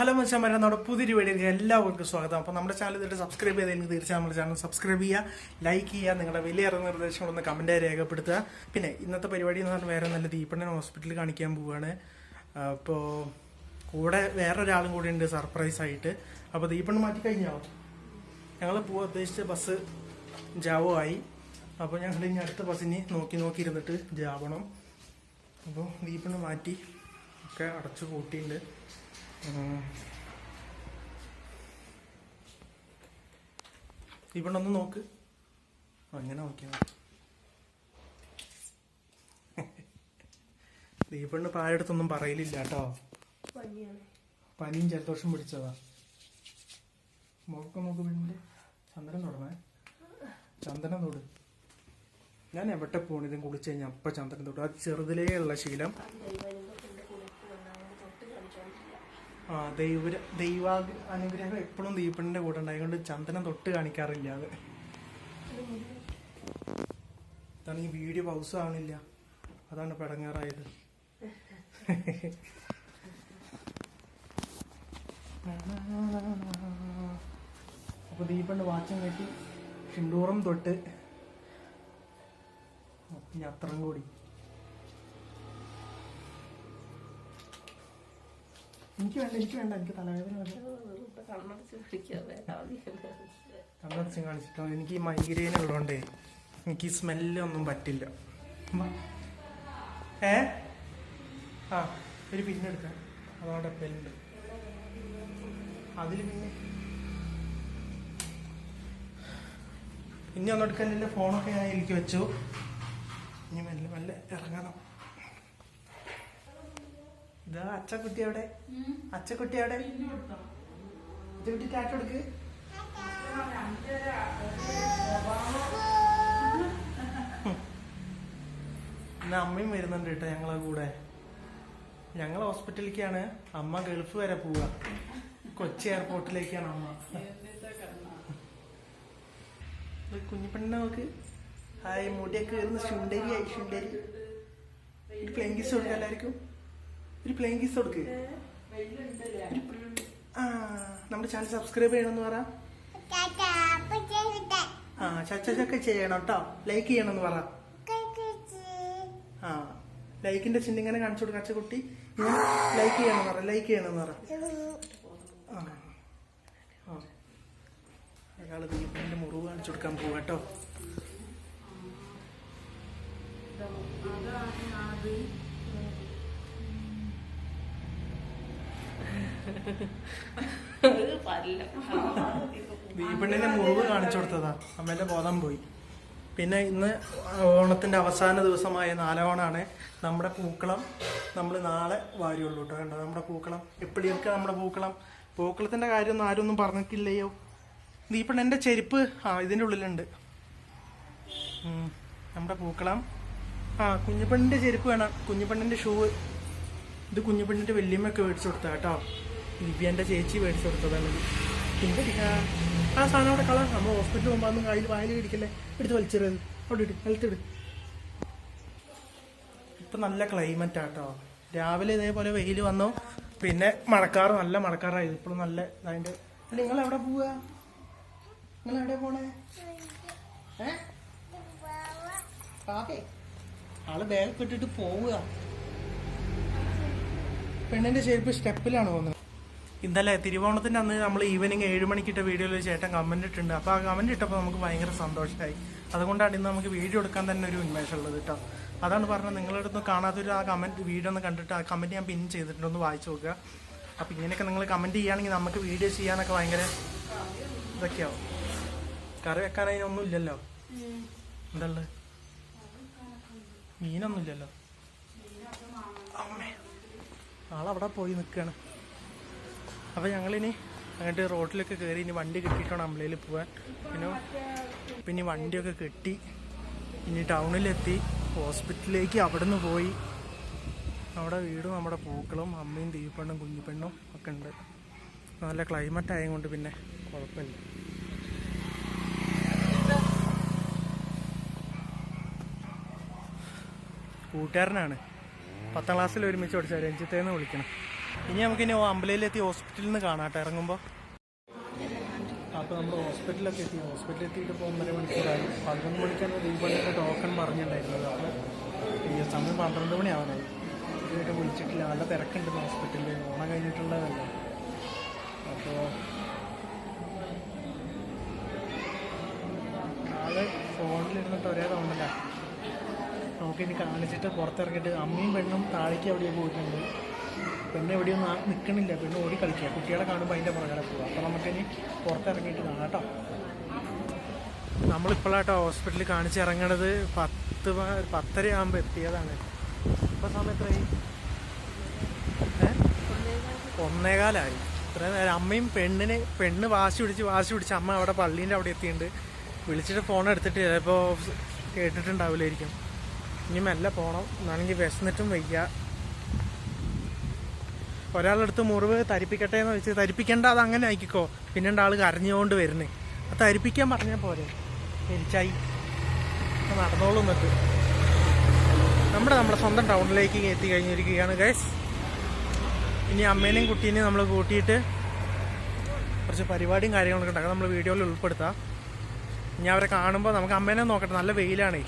Hello മനുഷ്യന്മാരെ നമ്മുടെ പുതിയൊരു വീഡിയോയിലേക്ക് എല്ലാവർക്കും സ്വാഗതം. അപ്പോൾ നമ്മുടെ ചാനൽ ഇതിട്ട് സബ്സ്ക്രൈബ് ചെയ്തെങ്കിൽ തീർച്ചയായും നമ്മുടെ ചാനൽ സബ്സ്ക്രൈബ് ചെയ്യുക ലൈക്ക് ചെയ്യുക നിങ്ങളുടെ വലിയ നിർദ്ദേശങ്ങളൊന്ന് കമന്റായി രേഖപ്പെടുത്തുക. പിന്നെ ഇന്നത്തെ പരിപാടി എന്ന് പറഞ്ഞാൽ വേറെ നല്ല ദീപണ്ണൻ ഹോസ്പിറ്റലിൽ കാണിക്കാൻ പോവുകയാണ് അപ്പോൾ കൂടെ വേറൊരാളും കൂടി ഉണ്ട് സർപ്രൈസ് ആയിട്ട്. അപ്പോൾ ദീപണ്ണ് മാറ്റി കഴിഞ്ഞോ? ഞങ്ങൾ പോവാൻ ഉദ്ദേശിച്ച ബസ് ജാവോ ആയി. അപ്പോൾ ഞങ്ങൾ ഇനി അടുത്ത ബസ്സിന് നോക്കി നോക്കി ഇരുന്നിട്ട് ജാവണം അപ്പോൾ ദീപണ്ണ് മാറ്റി ഒക്കെ അടച്ചു കൂട്ടിയിട്ടുണ്ട്. ഇവിടെ ഒന്ന് നോക്ക്. അങ്ങനെ നോക്കിയാ മതി. ദീപണ്ണ് പായടുത്തൊന്നും പറയലില്ല കേട്ടോ. പനിയും ജലദോഷം പിടിച്ചതാ. നോക്ക നോക്ക് പിന്നെ ചന്ദനം തൊടണേ. ചന്ദനം തൊട്. ഞാൻ എവിടെ പോണിതും കുളിച്ച് കഴിഞ്ഞാൽ അപ്പം ചന്ദനം തൊടും. അത് ചെറുതിലേ ഉള്ള ശീലം ദൈവ ദൈവ അനുഗ്രഹം എപ്പോഴും ദീപണിന്റെ കൂടെ ഉണ്ടായതുകൊണ്ട് ചന്ദനം തൊട്ട് കാണിക്കാറില്ല അത്. അതാണ് ഈ വീഡിയോ പൗസ് ആവണില്ല. അതാണ് പടങ്ങാറായത്. അപ്പൊ ദീപണ്ട് വാച്ചും കെട്ടി ഷിണ്ടൂറും തൊട്ട്. പിന്നെ അത്രയും കൂടി. എനിക്ക് വേണ്ട എനിക്ക് വേണ്ട എനിക്ക് തലവേദന കണ്ണടച്ച് കാണിച്ചിട്ടോ? എനിക്ക് ഈ മൈഗ്രെയിൻ ഉള്ളതുകൊണ്ടേ എനിക്ക് ഈ സ്മെല്ല് ഒന്നും പറ്റില്ല. ഏ? ആ ഒരു പിന്നെടുക്കാം അതോടെ പെല്ലുണ്ട് അതിൽ പിന്നെ ഇനി ഒന്നെടുക്കാൻ എടുക്കാനില്ല ഫോണൊക്കെ ഞാൻ എനിക്ക് വെച്ചു. ഇനി മെല്ലെ മെല്ലെ ഇറങ്ങണം. ഇതാ അച്ചക്കുട്ടി അവിടെ. അച്ചക്കുട്ടി അവിടെ. അച്ചക്കുട്ടി ടാറ്റ കൊടുക്ക്. ഇന്ന് അമ്മയും വരുന്നുണ്ട് കേട്ടോ ഞങ്ങളെ കൂടെ. ഞങ്ങൾ ഹോസ്പിറ്റലിലേക്കാണ് അമ്മ ഗൾഫ് വരെ പോവുക. കൊച്ചി എയർപോർട്ടിലേക്കാണ് അമ്മ. കുഞ്ഞിപ്പെണ്ണ നോക്ക്. ഹായ് മുടിയൊക്കെ വരുന്ന ശുണ്ടരി ആയി ശുണ്ടരി ഒരു പ്ലെയിൻ കൊടുക്കാം എല്ലാവർക്കും. ഒരു പ്ലെയിൻ കിസ് കൊടുക്ക്. ആ നമ്മുടെ ചാനൽ സബ്സ്ക്രൈബ് ചെയ്യണമെന്ന് പറ. ആ ചച്ചൊക്കെ ചെയ്യണം കേട്ടോ ലൈക്ക് ചെയ്യണമെന്ന് പറ. ആ ലൈക്കിന്റെ ചിഹ്നം ഇങ്ങനെ കാണിച്ചു കൊടുക്ക അച്ചക്കുട്ടി. ഇങ്ങനെ ലൈക്ക് ചെയ്യണമെന്ന് പറ ലൈക്ക് ചെയ്യണമെന്ന് പറ. അയാൾ ദീപന്റെ മുറിവ് കാണിച്ചു കൊടുക്കാൻ പോവാ കേട്ടോ പല്ല ദീപണ്ണിന്റെ മുറിവ് കാണിച്ചു കൊടുത്തതാ. അമ്മേന്റെ ബോധം പോയി. പിന്നെ ഇന്ന് ഓണത്തിന്റെ അവസാന ദിവസമായ നാലോണാണ് നമ്മുടെ പൂക്കളം നമ്മൾ നാളെ വാരിയുള്ളൂ കേട്ടോ കണ്ടോ? നമ്മുടെ പൂക്കളം. എപ്പോഴൊക്കെ നമ്മുടെ പൂക്കളം? പൂക്കളത്തിന്റെ കാര്യമൊന്നും ആരും ഒന്നും പറഞ്ഞിട്ടില്ലയോ? ദീപണ്ണന്റെ ചെരുപ്പ് ആ ഇതിന്റെ ഉള്ളിലുണ്ട്. നമ്മുടെ പൂക്കളം. ആ കുഞ്ഞുപെണ്ണിന്റെ ചെരുപ്പ് വേണം. കുഞ്ഞുപെണ്ണിന്റെ ഷൂ. ഇത് കുഞ്ഞുപെണ്ണിന്റെ വെല്ലിയമ്മയൊക്കെ മേടിച്ചു കൊടുത്താ കേട്ടോ ദിവ്യന്റെ ചേച്ചി മേടിച്ചു കൊടുത്തതാണ്. പിന്നെ ആ സാധനം അവിടെ കളർ നമ്മൾ ഹോസ്പിറ്റലിൽ പോകുമ്പോൾ അതൊന്നും കയ്യിൽ വായിൽ കിടിക്കല്ലേ എടുത്ത് വലിച്ചെറിയത് അവിടെ ഇട്ട് നിലത്തിട് ഇപ്പം നല്ല ക്ലൈമറ്റ് ആട്ടോ. രാവിലെ ഇതേപോലെ വെയിൽ വന്നു. പിന്നെ മഴക്കാറ് നല്ല മഴക്കാറായി ഇപ്പോഴും നല്ല അതിന്റെ നിങ്ങൾ എവിടെ പോവുക നിങ്ങൾ എവിടെ പോണേ ആൾ ബാഗ് ഇട്ടിട്ട് പോവുക. പെണ്ണിന്റെ ചെരുപ്പ് സ്റ്റെപ്പിലാണ് പോകുന്നത്. ഇന്നലെ തിരുവോണത്തിന്റെ അന്ന് നമ്മൾ ഈവനിങ് ഏഴ് മണിക്കിട്ട വീഡിയോയിൽ ചേട്ടൻ കമന്റ് ഇട്ടുണ്ട് അപ്പൊ ആ കമന്റ് ഇട്ടപ്പോൾ നമുക്ക് ഭയങ്കര സന്തോഷമായി അതുകൊണ്ടാണ് ഇന്ന് നമുക്ക് വീഡിയോ എടുക്കാൻ തന്നെ ഒരു ഉന്മേഷം ഉള്ളത് കേട്ടോ അതാണ് പറഞ്ഞത്. നിങ്ങളുടെ അടുത്ത് കാണാത്തൊരു ആ കമന്റ് വീഡിയോ ഒന്ന് കണ്ടിട്ട് ആ കമന്റ് ഞാൻ പിൻ ചെയ്തിട്ടുണ്ട്. ഒന്ന് വായിച്ചു നോക്കുക. അപ്പൊ ഇങ്ങനെയൊക്കെ നിങ്ങൾ കമന്റ് ചെയ്യുകയാണെങ്കിൽ നമുക്ക് വീഡിയോ ചെയ്യാനൊക്കെ ഭയങ്കര ഇതൊക്കെയാവും. കറി വെക്കാൻ അതിനൊന്നും ഇല്ലല്ലോ? എന്തള്ളത്? മീനൊന്നുമില്ലല്ലോ അമ്മേ ആളവിടെ പോയി നിൽക്കുകയാണ് അപ്പോൾ ഞങ്ങളിനി അങ്ങോട്ട് റോഡിലൊക്കെ കയറി ഇനി വണ്ടി കിട്ടിയിട്ടാണ് അമ്പലയിൽ പോകാൻ പിന്നെ പിന്നെ വണ്ടിയൊക്കെ കെട്ടി. ഇനി ടൗണിലെത്തി. ഹോസ്പിറ്റലിലേക്ക് അവിടെ നിന്ന് പോയി. അവിടെ വീടും നമ്മുടെ പൂക്കളും അമ്മയും തീപ്പെണ്ണും കുഞ്ഞിപ്പെണ്ണും ഒക്കെ ഉണ്ട്. നല്ല ക്ലൈമറ്റ് ആയതുകൊണ്ട് പിന്നെ കുഴപ്പമില്ല. കൂട്ടുകാരനാണ്. പത്താം ക്ലാസ്സിൽ ഒരുമിച്ച് പഠിച്ച രഞ്ജിത്തേന്ന് വിളിക്കണം. ഇനി നമുക്ക് ഇനി അമ്പലയിലെത്തി ഹോസ്പിറ്റലിൽ നിന്ന് കാണാട്ടെ. ഇറങ്ങുമ്പോൾ അപ്പോൾ നമ്മൾ ഹോസ്പിറ്റലിലൊക്കെ എത്തി. ഹോസ്പിറ്റലിൽ എത്തിയിട്ട് ഇപ്പോൾ ഒന്നര മണിക്കൂറായി. പതിനൊന്ന് മണിക്കാണ് ദീപാവലിയുടെ ടോക്കൺ പറഞ്ഞിട്ടുണ്ടായിരുന്നത്. അപ്പോൾ സമയം പന്ത്രണ്ട് മണിയാവാനായി ഇതുവരെ വിളിച്ചിട്ടില്ല. നല്ല തിരക്കുണ്ട് ഹോസ്പിറ്റലിൽ ഓണം കഴിഞ്ഞിട്ടുള്ളതല്ലേ. അപ്പോൾ ആൾ ഫോണിലിരുന്നിട്ട് ഒരേ തവണല്ല നമുക്കിനി കാണിച്ചിട്ട് പുറത്തിറങ്ങിയിട്ട് അമ്മയും പെണ്ണും താഴേക്ക് അവിടെ പോയിട്ടുണ്ട്. പെണ്ണ് എവിടെയും നിൽക്കണില്ല പെണ്ണ് ഓടി കളിക്കുക. കുട്ടികളെ കാണുമ്പോൾ അതിന്റെ പുറകെ പോവുക. അപ്പോൾ നമുക്കിനി പുറത്തിറങ്ങിയിട്ട് കാണാം കേട്ടോ. നമ്മളിപ്പോഴാട്ടോ ഹോസ്പിറ്റലിൽ കാണിച്ചിറങ്ങണത് പത്ത് പത്തര ആകുമ്പോൾ എത്തിയതാണ്. ഇപ്പോൾ സമയം എത്രയായി? ഏ? ഒന്നേകാലായി. ഇത്ര നേരം അമ്മയും പെണ്ണിന് പെണ്ണ് വാശി പിടിച്ച് വാശി പിടിച്ച് അമ്മ അവിടെ പള്ളീന്റെ അവിടെ എത്തിയിട്ടുണ്ട്. വിളിച്ചിട്ട് ഫോൺ എടുത്തിട്ട് ചിലപ്പോൾ കേട്ടിട്ടുണ്ടാവില്ലായിരിക്കും. ഇനി മെല്ലെ പോകണം എന്നാണെങ്കിൽ വിശന്നിട്ടും വയ്യ. ഒരാളെടുത്ത് മുറിവ് തരിപ്പിക്കട്ടെ എന്ന് വെച്ച് തരിപ്പിക്കേണ്ട അത് അങ്ങനെ ആയിക്കോ. പിന്നെ ആൾ കരഞ്ഞുകൊണ്ട് വരുന്നേ. അത് തരിപ്പിക്കാൻ പറഞ്ഞാൽ പോരെ. എരിച്ചായി. നടന്നോളും എന്നിട്ട് നമ്മുടെ നമ്മുടെ സ്വന്തം ടൗണിലേക്ക് എത്തി കഴിഞ്ഞിരിക്കുകയാണ് ഗൈസ് ഇനി അമ്മേനെയും കുട്ടീനെയും നമ്മൾ കൂട്ടിയിട്ട് കുറച്ച് പരിപാടിയും കാര്യങ്ങളൊക്കെ ഉണ്ടാക്കാം. നമ്മൾ വീഡിയോയിൽ ഉൾപ്പെടുത്താം. ഇനി അവരെ കാണുമ്പോൾ നമുക്ക് അമ്മേനെ നോക്കട്ടെ. നല്ല വെയിലാണേ.